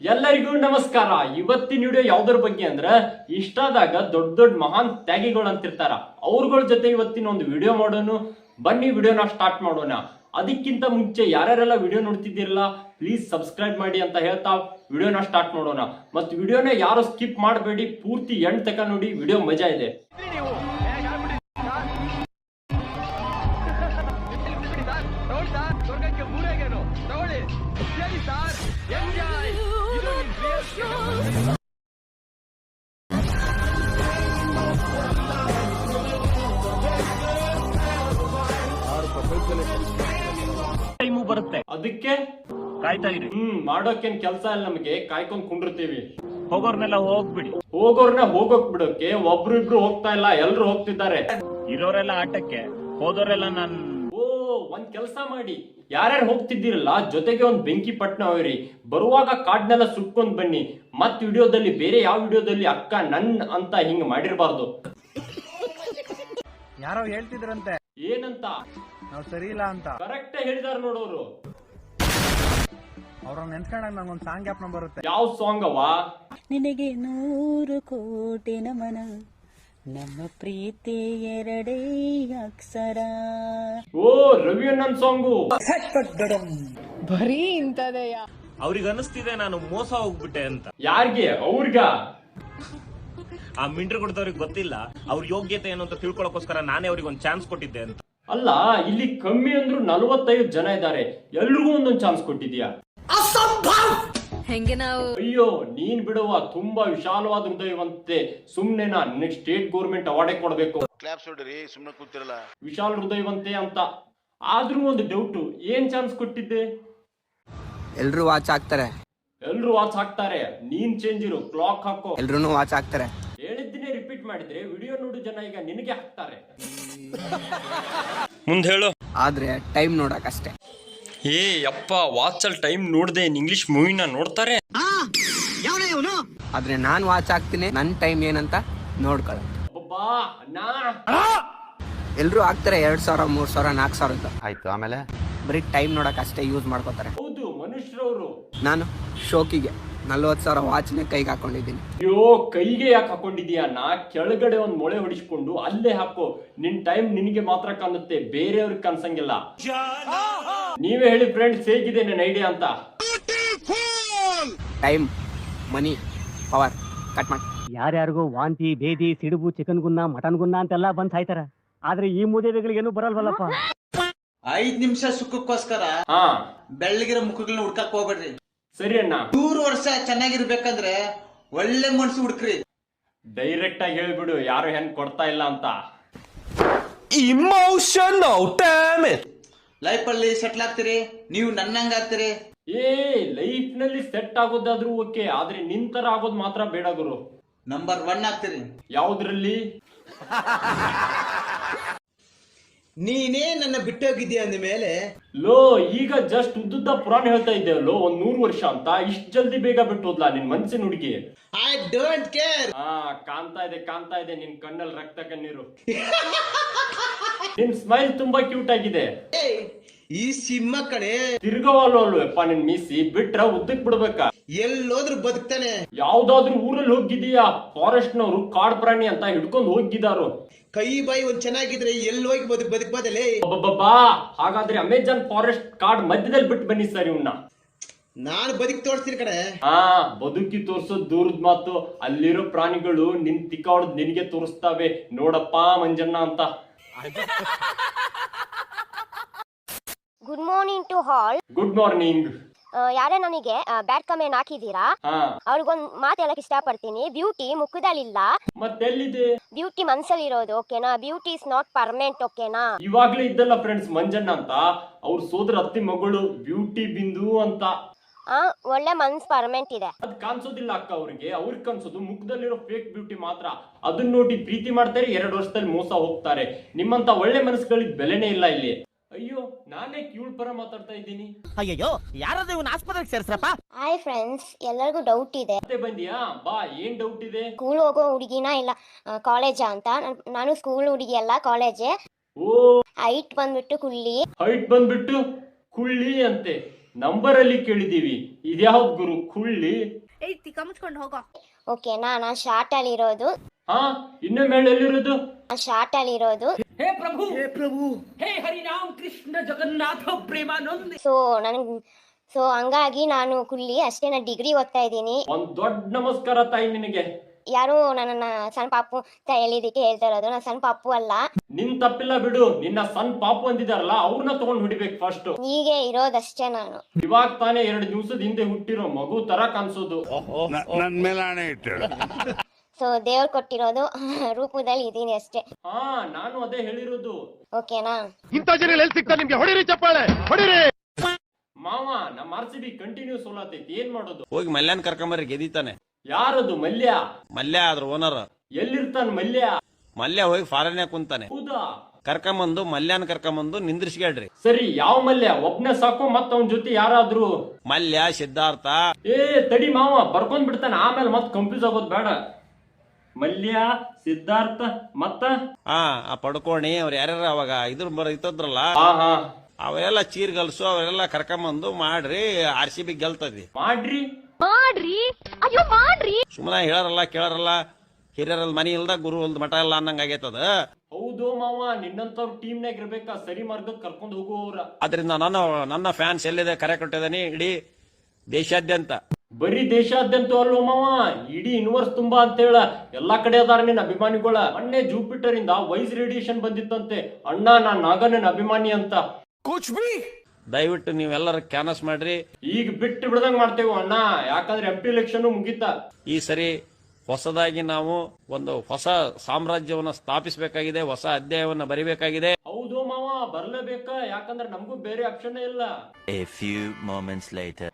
ಎಲ್ಲರಿಗೂ ನಮಸ್ಕಾರ. ಇವತ್ತಿನ ವಿಡಿಯೋ ಯಾವ್ದ್ರ ಬಗ್ಗೆ ಅಂದ್ರೆ ಇಷ್ಟಾದಾಗ ದೊಡ್ಡ ದೊಡ್ಡ ಮಹಾನ್ ತ್ಯಾಗಿಗಳು ಅಂತಿರ್ತಾರ. ಅವ್ರಗಳ ಜೊತೆ ಇವತ್ತಿನ ಒಂದು ವಿಡಿಯೋ ಮಾಡೋನು ಬನ್ನಿ ವಿಡಿಯೋನ ಸ್ಟಾರ್ಟ್ ಮಾಡೋಣ. ಅದಕ್ಕಿಂತ ಮುಂಚೆ ಯಾರ್ಯಾರೆಲ್ಲ ವಿಡಿಯೋ ನೋಡ್ತಿದ್ದೀರಲ್ಲ ಪ್ಲೀಸ್ ಸಬ್ಸ್ಕ್ರೈಬ್ ಮಾಡಿ ಅಂತ ಹೇಳ್ತಾ ವಿಡಿಯೋನ ಸ್ಟಾರ್ಟ್ ಮಾಡೋಣ. ಮತ್ತು ವಿಡಿಯೋನ ಯಾರು ಸ್ಕಿಪ್ ಮಾಡಬೇಡಿ, ಪೂರ್ತಿ ಎಂಡ್ ತಕ ನೋಡಿ ವಿಡಿಯೋ ಮಜಾ ಇದೆ. ಸರ್? ಟೈಮು ಬರುತ್ತೆ. ಅದಕ್ಕೆ ಕಾಯ್ತಾ ಇರಿ. ಹ್ಮ್ ಮಾಡೋಕೇನ್ ಕೆಲ್ಸ ಇಲ್ಲ ನಮಗೆ. ಕಾಯ್ಕೊಂಡ್ ಕುಂಡಿರ್ತೀವಿ. ಹೋಗೋರ್ನೆಲ್ಲ ಹೋಗ್ಬಿಡಿ. ಹೋಗೋರ್ನ ಹೋಗೋಕ್ ಬಿಡೋಕೆ ಒಬ್ರು ಇಬ್ರು ಹೋಗ್ತಾ ಇಲ್ಲ ಎಲ್ರು ಹೋಗ್ತಿದ್ದಾರೆ. ಇರೋರೆಲ್ಲ ಆಟಕ್ಕೆ ಹೋದೋರೆಲ್ಲ ನಾನ್ ಒಂದ್ ಕೆಲಸ ಮಾಡಿ. ಯಾರ್ಯಾರು ಹೋಗ್ತಿದ್ದೀರಲ್ಲ ಜೊತೆಗೆ ಒಂದು ಬೆಂಕಿ ಪಟ್ನ ಹೋಯ್ರಿ ಬರುವಾಗ ಕಾಡ್ನೆಲ್ಲ ಸುಟ್ಕೊಂಡ್ ಬನ್ನಿ. ಮತ್ ವಿಡಿಯೋದಲ್ಲಿ ಬೇರೆ ಯಾವ ವಿಡಿಯೋದಲ್ಲಿ ಅಕ್ಕ ನನ್ ಅಂತ ಹಿಂಗ್ ಮಾಡಿರ್ಬಾರ್ದು. ಯಾರೋ ಹೇಳ್ತಿದ್ರಂತೆ. ಏನಂತ? ನಾವು ಸರಿ ಇಲ್ಲ ಅಂತ. ಕರೆಕ್ಟ್ ಹೇಳಿದಾರ ನೋಡೋರು. ಅವ್ರನ್ನ ನೆನ್ಸ್ಕೊಂಡಾಗ ಒಂದು ಸಾಂಗ್ ಆಪ್ ಬರುತ್ತೆ. ಯಾವ ಸಾಂಗ್ ಅವ? ನಿನಗೆ ನೂರು ಕೋಟಿ ನಮನ. ನಮ್ಮ ಪ್ರೀತಿ ಎರಡೇ ಅಕ್ಷರ. ಓ ರವಿ ಅಣ್ಣನ್ ಸಾಂಗು. ಅವ್ರಿಗೆ ಅನಿಸ್ತಿದೆ ನಾನು ಮೋಸ ಹೋಗ್ಬಿಟ್ಟೆ ಅಂತ. ಯಾರಿಗೆ? ಅವ್ರಿಗ? ಆ ಮಿಂಟ್ರ್ ಕೊಡ್ದವ್ರಿಗೆ ಗೊತ್ತಿಲ್ಲ ಅವ್ರ ಯೋಗ್ಯತೆ ಏನು ಅಂತ ತಿಳ್ಕೊಳಕೋಸ್ಕರ ನಾನೇ ಅವ್ರಿಗೆ ಒಂದು ಚಾನ್ಸ್ ಕೊಟ್ಟಿದ್ದೆ ಅಂತ. ಅಲ್ಲ ಇಲ್ಲಿ ಕಮ್ಮಿ ಅಂದ್ರು ನಲವತ್ತೈದು ಜನ ಇದ್ದಾರೆ. ಎಲ್ರಿಗೂ ಒಂದೊಂದು ಚಾನ್ಸ್ ಕೊಟ್ಟಿದ್ಯಾ ಹೆಂಗೆ ನಾವು ಅಯ್ಯೋ ನೀನ್ ಬಿಡುವ ತುಂಬಾ ವಿಶಾಲವಾದ ಹೃದಯವಂತೆ ಸುಮ್ನೆ ನಾ ನೆಕ್ಸ್ಟ್ ಸ್ಟೇಟ್ ಗೌರ್ಮೆಂಟ್ ಅವಾರ್ಡೇ ಕೊಡ್ಬೇಕು. ಕ್ಲಾಪ್ಸ್ ಹೊಡ್ರಿ ಸುಮ್ಮನೆ ಕೂತಿರಲ್ಲ. ವಿಶಾಲ ಹೃದಯವಂತೆ ಅಂತ. ಆದ್ರೂ ಒಂದು ಡೌಟ್ ಏನ್ ಚಾನ್ಸ್ ಕೊಟ್ಟಿದ್ದೆ? ಎಲ್ರು ವಾಚ್ ಹಾಕ್ತಾರೆ. ಎಲ್ರು ವಾಚ್ ಹಾಕ್ತಾರೆ. ನೀನ್ ಚೇಂಜ್ ಇರು ಕ್ಲಾಕ್ ಹಾಕೋ. ಎಲ್ರು ವಾಚ್ ಹಾಕ್ತಾರೆ. ಹೇಳಿದ್ದನ್ನೇ ರಿಪೀಟ್ ಮಾಡಿದ್ರೆ ವಿಡಿಯೋ ನೋಡು ಜನ ಈಗ ನಿನಗೆ ಹಾಕ್ತಾರೆ. ಮುಂದೆ ಹೇಳು. ಆದ್ರೆ ಟೈಮ್ ನೋಡಕ್ ಅಷ್ಟೇ ಏ ಅಪ್ಪ ವಾಚಲ್ಲಿ ಟೈಮ್ ನೋಡ್ದೆ ಇಂಗ್ಲಿಷ್ ಮೂವಿನ ನೋಡ್ತಾರೆ? ಆದ್ರೆ ನಾನ್ ವಾಚ್ ಹಾಕ್ತೀನಿ ನನ್ ಟೈಮ್ ಏನಂತ ನೋಡ್ಕೊಳ್ಳ ಎಲ್ರು ಹಾಕ್ತಾರೆ ಎರಡ್ ಸಾವಿರ ಮೂರ್ ಸಾವಿರ ನಾಲ್ಕು ಸಾವಿರ ಅಂತ. ಆಯ್ತು ಆಮೇಲೆ? ಬರೀ ಟೈಮ್ ನೋಡಕ್ ಅಷ್ಟೇ ಯೂಸ್ ಮಾಡ್ಕೋತಾರೆ. ಹೌದು ಮನುಷ್ಯರವರು. ನಾನು ಶೋಕಿಗೆ. ನಲ್ವತ್ ಸಾವಿರ ವಾಚ್ನ ಕೈಗೆ ಹಾಕೊಂಡಿದ್ದೀನಿ. ಅಯ್ಯೋ ಕೈಗೆ ಯಾಕೆ ಹಾಕೊಂಡಿದೀಯ ನಾ ಕೆಳಗಡೆ ಒಂದ್ ಮೊಳೆ ಹೊಡಿಸ್ಕೊಂಡು ಅಲ್ಲೇ ಹಾಕು. ನಿನ್ ಟೈಮ್ ನಿನಗೆ ಮಾತ್ರ ಕಾಣುತ್ತೆ ಬೇರೆಯವ್ರಿಗೆ ಕಾಣಿಸಂಗಿಲ್ಲ. ನೀವೇ ಹೇಳಿ ಫ್ರೆಂಡ್ಸ್ ಹೇಗಿದೆ ನನ್ನ ಐಡಿಯಾ ಅಂತ. ಟೈಮ್ ಮನಿ ಪವರ್ ಕಟ್ ಮಾಡಿ. ಯಾರ್ಯಾರಿಗೂ ವಾಂತಿ ಭೇದಿ ಸಿಡುಬು ಚಿಕನ್ ಗುನ್ನ ಮಟನ್ ಗುನ್ನ ಅಂತೆಲ್ಲ ಬಂದ್ ಸಾಯ್ತಾರ. ಆದ್ರೆ ಈ ಮೂದೇವಿಗಳಿಗೇನು ಬರಲ್ವಲ್ಲಪ್ಪ? ಐದ್ ನಿಮಿಷ ಸುಖಕ್ಕೋಸ್ಕರ ಹಾ. ಬೆಳ್ಳಗಿರೋ ಮುಖಗಳನ್ನ ಹುಡ್ಕಕ್ ಹೋಗ್ಬೇಡ್ರಿ. ಸರಿ ಅಣ್ಣ. ನೂರು ವರ್ಷ ಚೆನ್ನಾಗಿರ್ಬೇಕಂದ್ರೆ ಒಳ್ಳೆ ಮನ್ಸು ಹುಡ್ಕ್ರಿ. ಡೈರೆಕ್ಟ್ ಆಗಿ ಹೇಳ್ಬಿಡು ಯಾರು ಹೆಂಗ್ ಕೊಡ್ತಾ ಇಲ್ಲ ಅಂತ. ಲೈಫ್ ಅಲ್ಲಿ ಸೆಟ್ಲ್ ಆಗ್ತೀರಿ ನೀವು ನನ್ನಂಗ ಆಗ್ತೀರಿ. ಏ ಲೈಫ್ನಲ್ಲಿ ಸೆಟ್ ಆಗೋದಾದ್ರೂ ಓಕೆ ಆದ್ರೆ ನಿಂತರ ತರ ಆಗೋದ್ ಮಾತ್ರ ಬೇಡ ಗುರು. Number one ಆಗ್ತೀರಿ. ಯಾವ್ದ್ರಲ್ಲಿ? ನೀನೇ ನನ್ನ ಬಿಟ್ಟೋಗಿದ್ಯಾ ಅಂದ ಮೇಲೆ ಲೋ ಈಗ ಜಸ್ಟ್ ಉದ್ದುದ್ದ ಪುರಾಣ ಹೇಳ್ತಾ ಇದ್ದೇವಲ್ಲೋ ಒಂದ್ ನೂರು ವರ್ಷ ಅಂತ ಇಷ್ಟ್ ಜಲ್ದಿ ಬೇಗ ಬಿಟ್ಟು ಹೋದ್ಲಾ ನಿನ್ ಮನ್ಸಿನ ಹುಡುಗಿ? ಐ ಡೋಂಟ್ ಕೇರ್ ಹಾ ಕಾಣ್ತಾ ಇದೆ ಕಾಣ್ತಾ ಇದೆ ನಿನ್ ಕಣ್ಣಲ್ಲಿ ರಕ್ತ ಕಣ್ಣೀರು. ನಿನ್ ಸ್ಮೈಲ್ ತುಂಬಾ ಕ್ಯೂಟ್ ಆಗಿದೆ. ಈ ಸಿಂಹ ಕಡೆ ತಿರ್ಗವಲ್ವ ಅಲ್ವಪ್ಪ ನಿನ್ ಮೀಸಿ ಬಿಟ್ರ ಉದ್ದಕ್ ಬಿಡ್ಬೇಕಾ? ಎಲ್ಲೋದ್ರು ಬದುಕ್ತಾನೆ. ಯಾವ್ದಾದ್ರು ಊರಲ್ಲಿ ಹೋಗಿದೀಯಾ ಫಾರೆಸ್ಟ್ ನವರು ಕಾಡ್ ಪ್ರಾಣಿ ಅಂತ ಹಿಡ್ಕೊಂಡು ಹೋಗಿದಾರು ಕೈ ಬಾಯಿ ಒಂದ್ ಚೆನ್ನಾಗಿದ್ರೆ ಎಲ್ಲಿ ಹೋಗಿ ಬದುಕ್ ಬದುಕ್ಬೋದಲ್ಲಿ ಬಾ ಹಾಗಾದ್ರೆ ಅಮೆಜಾನ್ ಫಾರೆಸ್ಟ್ ಕಾಡ್ ಮಧ್ಯದಲ್ಲಿ ಬಿಟ್ಟು ಬನ್ನಿ ಸರ್ ಇವ್ನ. ನಾನು ಬದುಕ್ ತೋರಿಸ್ತೀನಿ ಕಡೆ ಹಾ ಬದುಕಿ ತೋರ್ಸೋದ್ ದೂರದ ಮಾತು ಅಲ್ಲಿರೋ ಪ್ರಾಣಿಗಳು ನಿನ್ ತಿಕ್ಕ ಹೊಡ್ದ್ ನಿನಗೆ ತೋರಿಸ್ತಾವೆ. ನೋಡಪ್ಪ ಮಂಜಣ್ಣ ಅಂತ. Good morning to all good morning ಯಾರೇ ನನಗೆ ಬ್ಯಾಡ್ ಕಮೆಂಟ್ ಹಾಕಿದೀರಾ ಅವ್ರಿಗೊಂದ್ ಮಾತು ಹೇಳಕ್ ಇಷ್ಟಪಡ್ತೀನಿ. ಬ್ಯೂಟಿ ಮುಖದಲ್ಲಿಲ್ಲ. ಮತ್ತೆಲ್ಲಿದೆ? ಬ್ಯೂಟಿ ಮನ್ಸಲ್ಲಿರೋದು ಓಕೆನಾ ಬ್ಯೂಟಿ ಇಸ್ ನಾಟ್ ಪರ್ಮನೆಂಟ್ ಓಕೆನಾ ಇವಾಗ್ಲೇ ಇದ್ದಲ್ಲ ಫ್ರೆಂಡ್ಸ್ ಮಂಜಣ್ಣ ಅಂತ. ಅವ್ರ ಸೋದರ ಅತ್ತಿ ಮಗಳು ಬ್ಯೂಟಿ ಬಿಂದು ಅಂತ. ಆ ಒಳ್ಳೆ ಮನ್ಸ್ ಪರ್ಮನೆಂಟ್ ಇದೆ. ಅದ್ ಕಾಣಿಸೋದಿಲ್ಲ ಅಕ್ಕ ಅವ್ರಿಗೆ. ಅವ್ರಿಗೆ ಕಾಣಿಸೋದು ಮುಖದಲ್ಲಿರೋ ಫೇಕ್ ಬ್ಯೂಟಿ ಮಾತ್ರ. ಅದನ್ನ ನೋಡಿ ಪ್ರೀತಿ ಮಾಡ್ತಾರೆ ಎರಡು ವರ್ಷದಲ್ಲಿ ಮೋಸ ಹೋಗ್ತಾರೆ. ನಿಮ್ಮಂತ ಒಳ್ಳೆ ಮನಸ್ಸುಗಳಿಗೆ ಬೆಲೆನೇ ಇಲ್ಲ ಇಲ್ಲಿ. ಅಯ್ಯೋ ನಾನೇ ಕ್ಯೂಳ್ ಪರ ಮಾತಾಡ್ತಾ ಇದ್ದೀನಿ. ಅಯ್ಯಯ್ಯೋ ಯಾರಾದ್ರೂ ಇವನ್ ಆಸ್ಪತ್ರೆಗೆ ಸೇರ್ಸ್ರಪ್ಪ? ಹಾಯ್ ಫ್ರೆಂಡ್ಸ್ ಎಲ್ಲರಿಗೂ ಡೌಟ್ ಇದೆ. ಮತ್ತೆ ಬಂದಿಯಾ? ಬಾ ಏನ್ ಡೌಟ್ ಇದೆ? ಸ್ಕೂಲ್ ಹೋಗೋ ಹುಡುಗಿನ ಇಲ್ಲ ಕಾಲೇಜಾ ಅಂತ. ನಾನ್- ನಾನು ಸ್ಕೂಲ್ ಹುಡುಗಿ ಅಲ್ಲ ಕಾಲೇಜೇ ಓ. ಹೈಟ್ ಬಂದ್ಬಿಟ್ಟು ಕುಳ್ಳಿ. ಹೈಟ್ ಬಂದ್ಬಿಟ್ಟು ಕುಳ್ಳಿ ಅಂತೆ. ನಂಬರ್ ಅಲ್ಲಿ ಕೇಳಿದೀವಿ ಇದ್ಯಾವ್ದು ಗುರು? ಕುಳ್ಳಿ. ಏಯ್ ತಿಕ್ಕ ಮುಚ್ಕೊಂಡು ಹೋಗೋ. ಓಕೆನಾ ನಾನು ಶಾರ್ಟಲ್ಲಿರೋದು ಹಾ ಇನ್ನೊಮ್ಮೆ ಹೇಳು ಕೃಷ್ಣ ಜಗನ್ನಾಥ ಪ್ರೇಮಾನಂದ! ಸೊ ನನಗೆ ಸೊ ಹಂಗಾಗಿ ನಾನು ಕುಲ್ಲಿ ಅಷ್ಟೇ ನಾನು ಡಿಗ್ರಿ ಓದ್ತಾ ಇದ್ದೀನಿ. ಒಂದ್ ದೊಡ್ಡ ನಮಸ್ಕಾರ ತಾಯಿ ನಿನಗೆ. ಯಾರು ನನ್ನನ್ನ ಸಣ್ಣ ಪಾಪು ಅಂತ ಹೇಳಿದಕ್ಕೆ ಹೇಳ್ತಾ ಇರೋದು. ನಾನು ಸಣ್ಣ ಪಾಪು ಅಲ್ಲ. ನಿನ್ ತಪ್ಪಿಲ್ಲ ಬಿಡು. ನಿನ್ನ ಸಣ್ಣ ಪಾಪು ಅಂದಿದಾರಲ್ಲ ಅವ್ರನ್ನ ತಗೊಂಡ್ ಹೊಡಿಬೇಕು ಫಸ್ಟ್ ಹೀಗೆ ಇರೋದಷ್ಟೇ ನಾನು. ಇವಾಗ ತಾನೇ ಎರಡು ದಿವಸದ ಹಿಂದೆ ಹುಟ್ಟಿರೋ ಮಗು ತರ ಕಾಣಿಸೋದು. ನನ್ ಮೇಲೆ ಸೊ ದೇವ್ರು ಕೊಟ್ಟಿರೋದು ರೂಪದಲ್ಲಿ ಇದೀನಿ ಅಷ್ಟೇ. ಹಾ ನಾನು ಅದೇ ಹೇಳಿರೋದು. ಓಕೆನಾ ಇಂತ ಜನ ಎಲ್ಲಿ ಸಿಗ್ತಾ ನಿಮ್ಗೆ? ಹೊಡಿರಿ ಚಪ್ಪಾಳೆ ಹೊಡಿರಿ! ಮಾವ ನಮ್ಮ ಆರ್ ಸಿ ಬಿ ಕಂಟಿನ್ಯೂ ಸೋಲತೈತಿ ಏನ್ ಮಾಡೋದು? ಹೋಗಿ ಮಲ್ಯಾನ್ ಕರ್ಕೊಂಬರ್ರಿ ಗೆದಿತಾನೆ. ಯಾರದು? ಮಲ್ಯ? ಮಲ್ಯ ಆದ್ರ ಓನರ್ ಎಲ್ಲಿರ್ತಾನ ಮಲ್ಯ? ಮಲ್ಯ ಹೋಗಿ ಫಾರಿನ್ ಕುಂತಾನೆ. ಹೌದಾ? ಕರ್ಕೊಂಬಂದು ಮಲ್ಯಾನ್ ಕರ್ಕೊಂಬಂದು ನಿಂದ್ರಿಸ್ಕೇಳ್ರಿ ಸರಿ ಯಾವ ಮಲ್ಯ? ಒಬ್ನೇ ಸಾಕು ಮತ್ತ ಅವನ ಜೊತೆ ಯಾರಾದ್ರೂ? ಮಲ್ಯ ಸಿದ್ಧಾರ್ಥ. ಏ ತಡಿ ಮಾವ ಬರ್ಕೊಂಡ್ ಬಿಡ್ತಾನೆ. ಆಮೇಲೆ ಮತ್ ಕನ್ಫ್ಯೂಸ್ ಆಗೋದ್ ಬೇಡ. ಮಲ್ಯ ಸಿದ್ಧಾರ್ಥ ಮತ್ತ? ಹಾ ಆ ಪಡ್ಕೋಣಿ ಅವ್ರ ಯಾರ್ಯಾರ ಅವಾಗ ಇದ್ರ ಬರ ಇತ್ತದ್ರಲ್ಲ ಹಾ ಹಾ. ಗಲ್ಸು ಚೀರ್ಗಲ್ಸು ಅವರೆಲ್ಲ ಕರ್ಕೊಂಬಂದು ಮಾಡ್ರಿ ಆರ್ ಸಿ ಬಿ ಗೆಲ್ತದಿ. ಮಾಡ್ರಿ. ಸುಮ್ಮನೆ ಹೇಳಾರಲ್ಲ ಕೇಳಾರಲ್ಲ ಹಿರಿಯರಲ್ಲಿ ಮನಿ ಇಲ್ದ ಗುರು ಇಲ್ದ ಮಠ ಇಲ್ಲ ಅನ್ನಂಗ ಆಗೈತದ ಹೌದು ಮಾವ ನಿನ್ನಂತವ್ರ ಟೀಮ್ನಾಗ ಇರ್ಬೇಕಾ ಸರಿ ಮಾರ್ಗಕ್ಕೆ ಕರ್ಕೊಂಡು ಹೋಗುವವ್ರ. ಅದರಿಂದ ನನ್ನ ನನ್ನ ಫ್ಯಾನ್ಸ್ ಎಲ್ಲಿದೆ ಕರೆ ಕೊಟ್ಟಿದ್ದಾನೆ ಇಡೀ ದೇಶಾದ್ಯಂತ. ಬರೀ ದೇಶಾದ್ಯಂತ ಅಲ್ಲೋ ಮಾವ ಇಡೀ ಯೂನಿವರ್ಸ್ ತುಂಬಾ ಅಂತ ಹೇಳ ಎಲ್ಲಾ ಕಡೆ ಅದಾರ ನಿನ್ನ ಅಭಿಮಾನಿಗಳ. ಮೊನ್ನೆ ಜೂಪಿಟರ್ ಇಂದ ವೈಸ್ ರೇಡಿಯೇಷನ್ ಬಂದಿತ್ತಂತೆ. ಅಣ್ಣ ನಾನ್ ನಾಗಣ್ಣನ ಅಭಿಮಾನಿ ಅಂತ. ದಯವಿಟ್ಟು ನೀವೆಲ್ಲರ ಕ್ಯಾನಸ್ ಮಾಡ್ರಿ. ಈಗ ಬಿಟ್ಟು ಬಿಡ್ದಂಗ್ ಮಾಡ್ತೇವೆ ಅಣ್ಣ. ಯಾಕಂದ್ರೆ ಎಂ ಪಿ ಎಲೆಕ್ಷನ್ ಮುಗೀತಾ. ಈ ಸರಿ ಹೊಸದಾಗಿ ನಾವು ಒಂದು ಹೊಸ ಸಾಮ್ರಾಜ್ಯವನ್ನ ಸ್ಥಾಪಿಸಬೇಕಾಗಿದೆ ಹೊಸ ಅಧ್ಯಾಯವನ್ನ ಬರಿಬೇಕಾಗಿದೆ. ಹೌದು ಮಾವ ಬರ್ಲೇಬೇಕಾ. ಯಾಕಂದ್ರೆ ನಮಗೂ ಬೇರೆ ಆಪ್ಷನ್ ಇಲ್ಲ. A few moments later.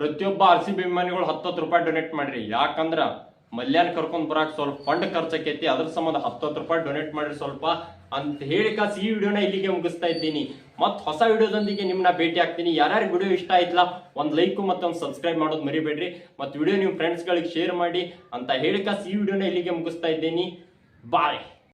ಪ್ರತಿಯೊಬ್ಬ ಆರ್ ಸಿ ಬಿ ಅಭಿಮಾನಿಗಳು ಹತ್ತತ್ತು ರೂಪಾಯಿ ಡೊನೇಟ್ ಮಾಡ್ರಿ. ಯಾಕಂದ್ರ ಮಲ್ಯಾನ್ ಕರ್ಕೊಂಡ್ ಬರಾಕ್ ಸ್ವಲ್ಪ ಫಂಡ್ ಖರ್ಚಾಕೈತಿ, ಅದ್ರ ಸಂಬಂಧ ಹತ್ತತ್ತು ರೂಪಾಯಿ ಡೊನೇಟ್ ಮಾಡ್ರಿ ಸ್ವಲ್ಪ ಅಂತ ಹೇಳಿ ಕಾಸ್ ಈ ವಿಡಿಯೋನ ಇಲ್ಲಿಗೆ ಮುಗಿಸ್ತಾ ಇದ್ದೀನಿ. ಮತ್ ಹೊಸ ವಿಡಿಯೋದೊಂದಿಗೆ ನಿಮ್ನ ಭೇಟಿ ಆಗ್ತೀನಿ. ಯಾರ್ಯಾರು ವಿಡಿಯೋ ಇಷ್ಟ ಆಯ್ತಲ್ಲ, ಒಂದ್ ಲೈಕ್ ಮತ್ತೆ ಒಂದು ಸಬ್ಸ್ಕ್ರೈಬ್ ಮಾಡೋದು ಮರಿಬೇಡ್ರಿ. ಮತ್ ವಿಡಿಯೋ ನಿಮ್ ಫ್ರೆಂಡ್ಸ್ ಗಳಿಗೆ ಶೇರ್ ಮಾಡಿ ಅಂತ ಹೇಳಿ ಕಾಸ್ ಈ ವಿಡಿಯೋನ ಇಲ್ಲಿಗೆ ಮುಗಿಸ್ತಾ ಇದ್ದೀನಿ. ಬಾಯ್